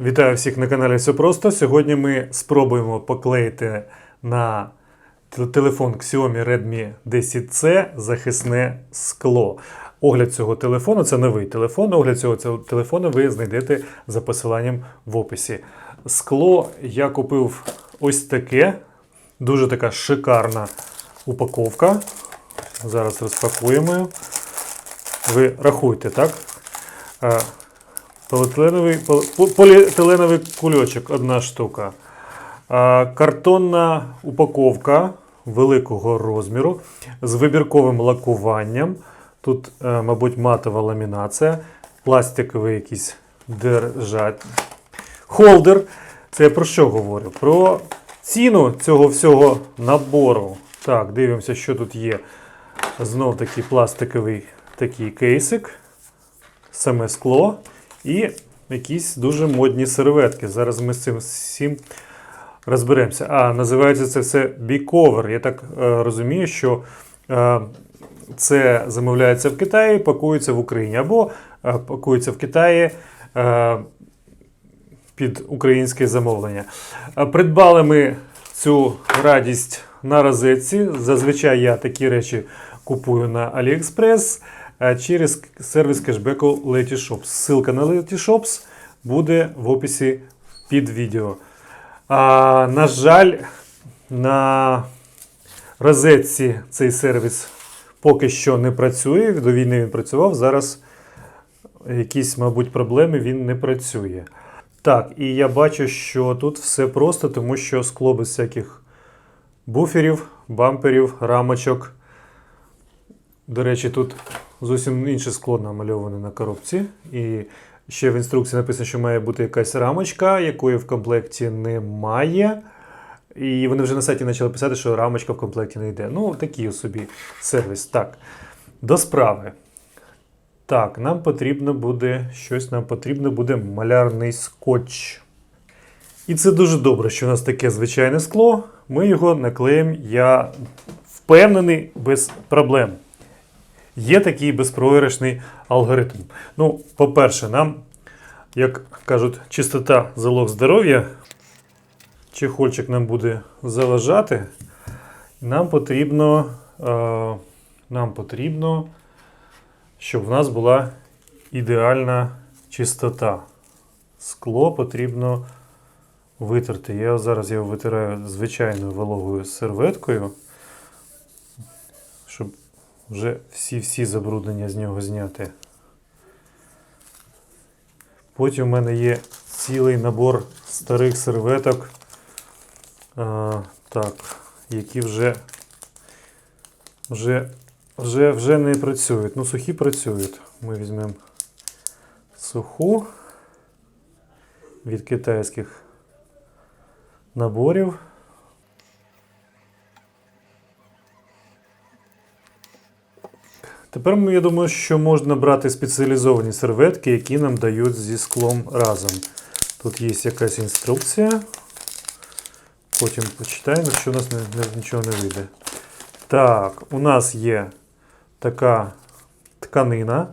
Вітаю всіх на каналі Все Просто. Сьогодні ми спробуємо поклеїти на телефон Xiaomi Redmi 10C захисне скло. Огляд цього телефону це новий телефон. Огляд цього телефону ви знайдете за посиланням в описі. Скло я купив ось таке. Дуже така шикарна упаковка. Зараз розпакуємо. Ви рахуйте, так? Поліетиленовий, пол- поліетиленовий кульочок одна штука. Картонна упаковка великого розміру з вибірковим лакуванням. Тут, е, мабуть, матова ламінація, пластиковий якийсь держать. Холдер. Це я про що говорю? Про ціну цього всього набору. Так, дивимося, що тут є. Знов такий пластиковий такий кейсик саме скло і якісь дуже модні серветки. Зараз ми з цим всім розберемося. А, називається це все біковер. Я так е, розумію, що е, це замовляється в Китаї, пакується в Україні, або е, пакується в Китаї. Е, під українське замовлення. Придбали ми цю радість на розетці. Зазвичай я такі речі купую на AliExpress а через сервіс кешбеку Letyshops. Ссылка на Letyshops буде в описі під відео. А, на жаль, на розетці цей сервіс поки що не працює. До війни він працював. Зараз якісь, мабуть, проблеми він не працює. Так, і я бачу, що тут все просто, тому що скло без всяких буферів, бамперів, рамочок. До речі, тут зовсім інше скло намальоване на коробці. І ще в інструкції написано, що має бути якась рамочка, якої в комплекті немає. І вони вже на сайті почали писати, що рамочка в комплекті не йде. Ну, такий собі сервіс. Так, до справи. Так, нам потрібно буде щось, нам потрібно буде малярний скотч. І це дуже добре, що у нас таке звичайне скло. Ми його наклеїмо, я впевнений, без проблем. Є такий безпроіграшний алгоритм. Ну, по-перше, нам, як кажуть, чистота залог здоров'я. Чехольчик нам буде заважати. Нам потрібно, е, нам потрібно щоб в нас була ідеальна чистота. Скло потрібно витерти. Я зараз його витираю звичайною вологою серветкою, щоб вже всі-всі забруднення з нього зняти. Потім в мене є цілий набор старих серветок, а, так, які вже, вже вже, вже не працюють. Ну, сухі працюють. Ми візьмемо суху від китайських наборів. Тепер я думаю, що можна брати спеціалізовані серветки, які нам дають зі склом разом. Тут є якась інструкція. Потім почитаємо, що у нас не, не- нічого не вийде. Так, у нас є така тканина.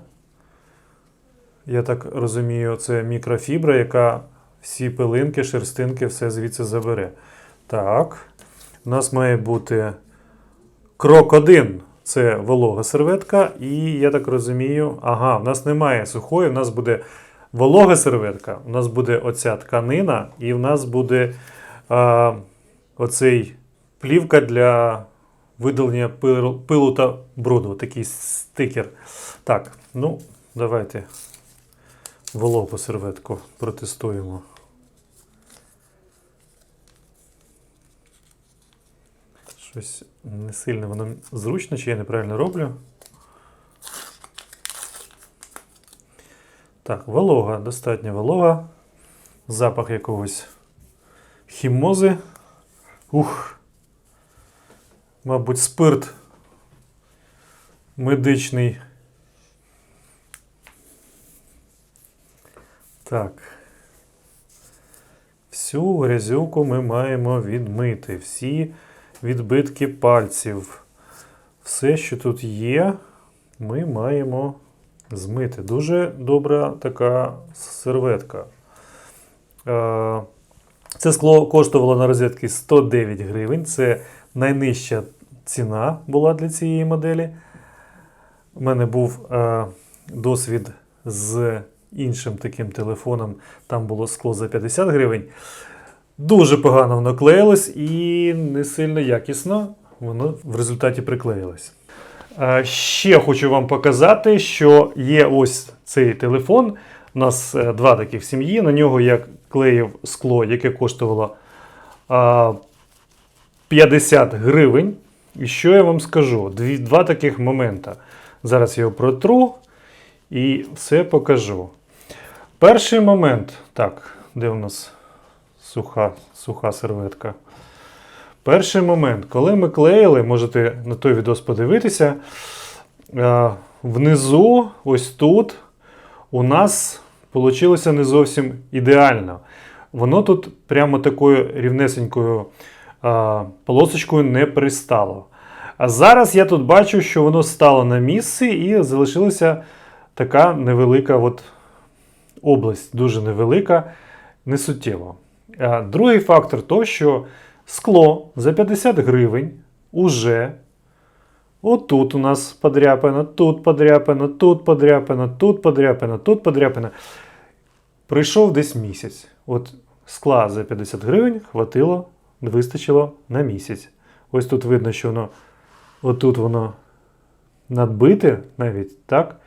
Я так розумію, це мікрофібра, яка всі пилинки, шерстинки, все звідси забере. Так. У нас має бути крок 1 це волога серветка. І я так розумію, ага, в нас немає сухої, в нас буде волога серветка, у нас буде оця тканина, і в нас буде а, оцей плівка для видалення пилу, та бруду, такий стикер. Так, ну, давайте вологу серветку протестуємо. Щось не сильно воно зручно, чи я неправильно роблю. Так, волога, достатньо волога. Запах якогось хімози. Ух. Мабуть, спирт медичний. Так. Всю грязюку ми маємо відмити. Всі відбитки пальців. Все, що тут є, ми маємо змити. Дуже добра така серветка. Е, Це скло коштувало на розетки 109 гривень. Це найнижча ціна була для цієї моделі. У мене був е, досвід з іншим таким телефоном. Там було скло за 50 гривень. Дуже погано воно клеїлось і не сильно якісно воно в результаті приклеїлось. Ще хочу вам показати, що є ось цей телефон. У нас е, два таких в сім'ї. На нього я клеїв скло, яке коштувало 50 гривень. І що я вам скажу? Два таких момента. Зараз я його протру і все покажу. Перший момент. Так, де у нас суха, суха серветка? Перший момент, коли ми клеїли, можете на той відос подивитися. е, Внизу, ось тут, у нас вийшло не зовсім ідеально. Воно тут прямо такою рівнесенькою полосочкою не пристало. А зараз я тут бачу, що воно стало на місці і залишилася така невелика от область, дуже невелика, несуттєво. Другий фактор то, що скло за 50 гривень уже Отут у нас подряпано, тут подряпано, тут подряпано, тут подряпано, тут подряпано. Прийшов десь місяць. От скла за 50 гривень хватило, вистачило на місяць. Ось тут видно, що воно отут воно надбите навіть, так?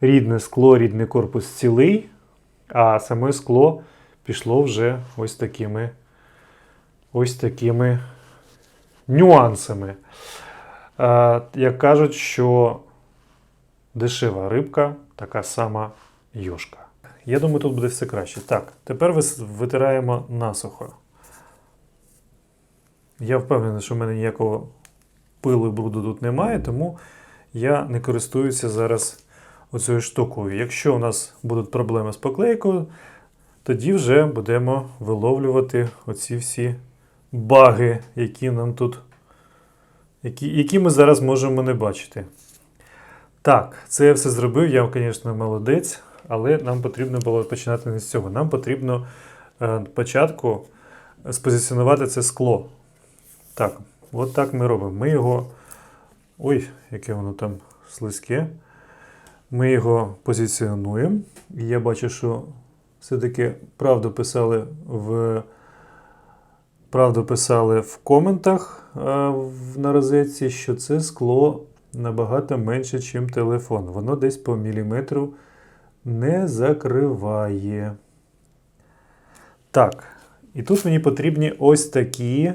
Рідне скло, рідний корпус цілий, а саме скло пішло вже ось такими, ось такими нюансами. Е, Як кажуть, що дешева рибка така сама йошка. Я думаю, тут буде все краще. Так, тепер витираємо насухо. Я впевнений, що в мене ніякого пилу і бруду тут немає, тому я не користуюся зараз оцією штукою. Якщо у нас будуть проблеми з поклейкою, тоді вже будемо виловлювати оці всі баги, які нам тут які, які ми зараз можемо не бачити. Так, це я все зробив. Я, звісно, молодець, але нам потрібно було починати не з цього. Нам потрібно е, спочатку спозиціонувати це скло. Так, от так ми робимо. Ми його. Ой, яке воно там слизьке. Ми його позиціонуємо. І я бачу, що все-таки правду писали в Правду писали в коментах е, на розетці, що це скло набагато менше, ніж телефон. Воно десь по міліметру не закриває. Так, і тут мені потрібні ось такі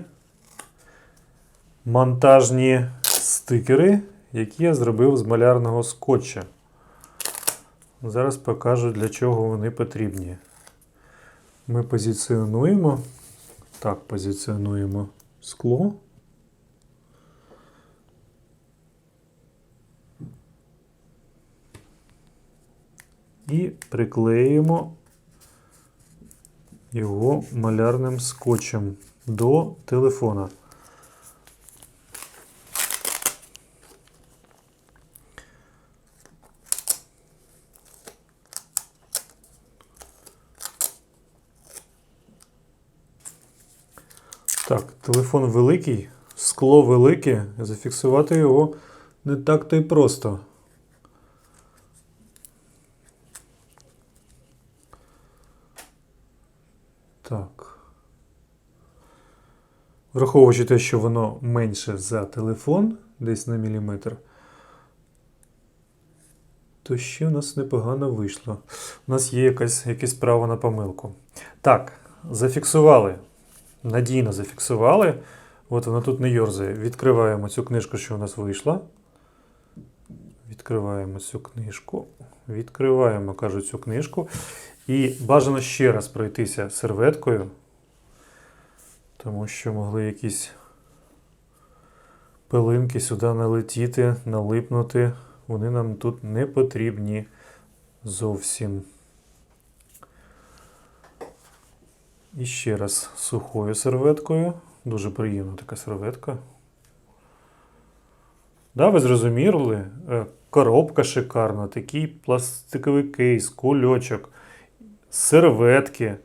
монтажні стикери, які я зробив з малярного скотча. Зараз покажу, для чого вони потрібні. Ми позиціонуємо. Так, позиціонуємо скло. І приклеїмо його малярним скотчем до телефона. Так, телефон великий, скло велике, зафіксувати його не так-то й просто. Так. Враховуючи те, що воно менше за телефон, десь на міліметр, то ще в нас непогано вийшло. У нас є якась, якесь право на помилку. Так, зафіксували надійно зафіксували. От вона тут не йорзає. Відкриваємо цю книжку, що у нас вийшла. Відкриваємо цю книжку. Відкриваємо, кажу, цю книжку. І бажано ще раз пройтися серветкою, тому що могли якісь пилинки сюди налетіти, налипнути. Вони нам тут не потрібні зовсім. І ще раз сухою серветкою. Дуже приємна така серветка. Да, ви зрозуміли? Е, Коробка шикарна, такий пластиковий кейс, кульочок, серветки.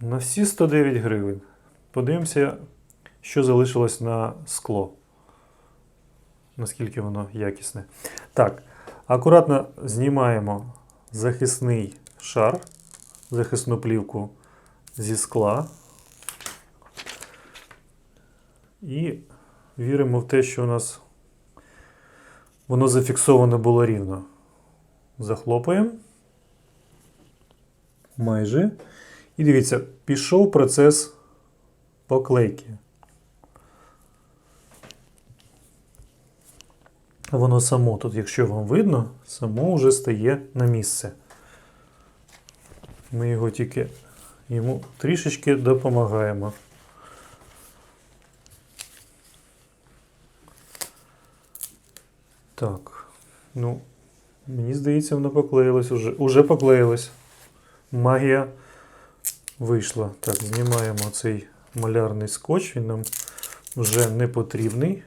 На всі 109 гривень. Подивимося, що залишилось на скло. Наскільки воно якісне. Так, акуратно знімаємо захисний шар, захисну плівку зі скла. І віримо в те, що у нас воно зафіксовано було рівно. Захлопуємо. Майже. І дивіться, пішов процес поклейки. Воно само тут, якщо вам видно, само вже стає на місце. Ми його тільки йому трішечки допомагаємо. Так, ну, мені здається, воно поклеїлось уже. Уже поклеїлось. Магія вийшла. Так, знімаємо цей малярний скотч, він нам вже не потрібний.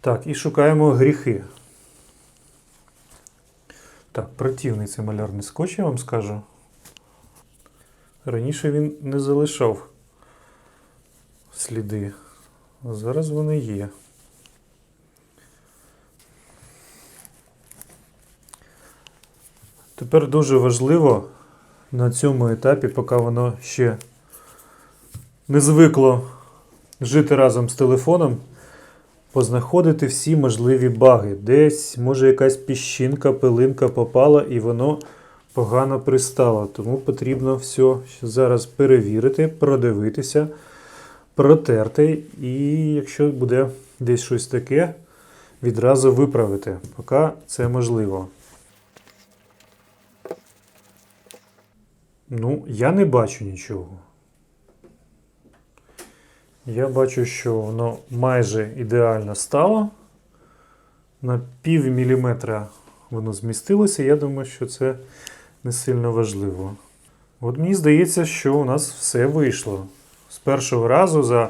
Так, і шукаємо гріхи. Так, противний цей малярний скотч, я вам скажу. Раніше він не залишав сліди. А зараз вони є. Тепер дуже важливо на цьому етапі, поки воно ще не звикло жити разом з телефоном, познаходити всі можливі баги. Десь, може, якась піщинка, пилинка попала і воно погано пристало. Тому потрібно все зараз перевірити, продивитися, протерти. І якщо буде десь щось таке, відразу виправити, поки це можливо. Ну, я не бачу нічого. Я бачу, що воно майже ідеально стало. На пів міліметра воно змістилося. Я думаю, що це не сильно важливо. От мені здається, що у нас все вийшло. З першого разу за.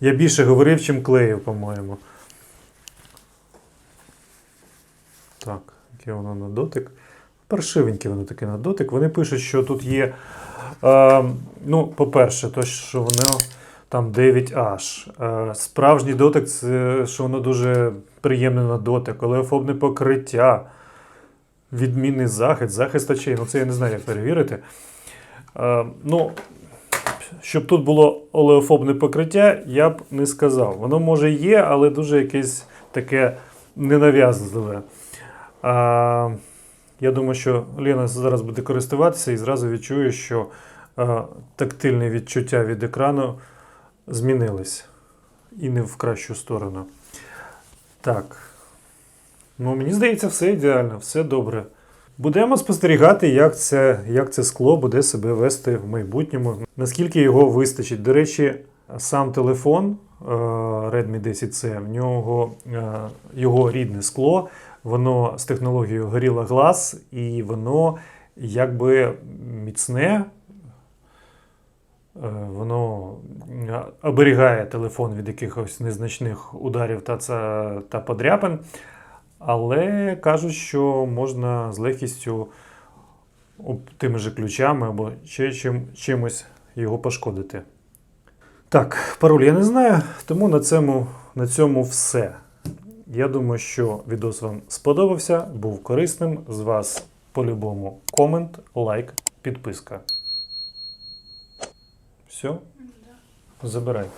Я більше говорив, чим клеїв, по-моєму. Так, яке воно на дотик. Паршивеньке воно таке на дотик. Вони пишуть, що тут є. Е, ну, по-перше, то, що воно там 9H. Е, справжній дотик це що воно дуже приємне на дотик, олеофобне покриття, відмінний захист, захист очей. Ну, це я не знаю, як перевірити. Е, ну, щоб тут було олеофобне покриття, я б не сказав. Воно може є, але дуже якесь таке ненав'язливе. А, я думаю, що Лена зараз буде користуватися і зразу відчує, що е, тактильне відчуття від екрану змінились. І не в кращу сторону. Так. Ну, мені здається, все ідеально, все добре. Будемо спостерігати, як це, як це скло буде себе вести в майбутньому, наскільки його вистачить. До речі, сам телефон е, Redmi 10C, в нього е, його рідне скло, воно з технологією Gorilla Glass, і воно якби міцне. Е, Воно е, оберігає телефон від якихось незначних ударів та, та подряпин. Але кажуть, що можна з легкістю тими же ключами або ще чим, чимось його пошкодити. Так, пароль я не знаю, тому на цьому, на цьому все. Я думаю, що відос вам сподобався, був корисним. З вас по-любому комент, лайк, підписка. Все? Забирай.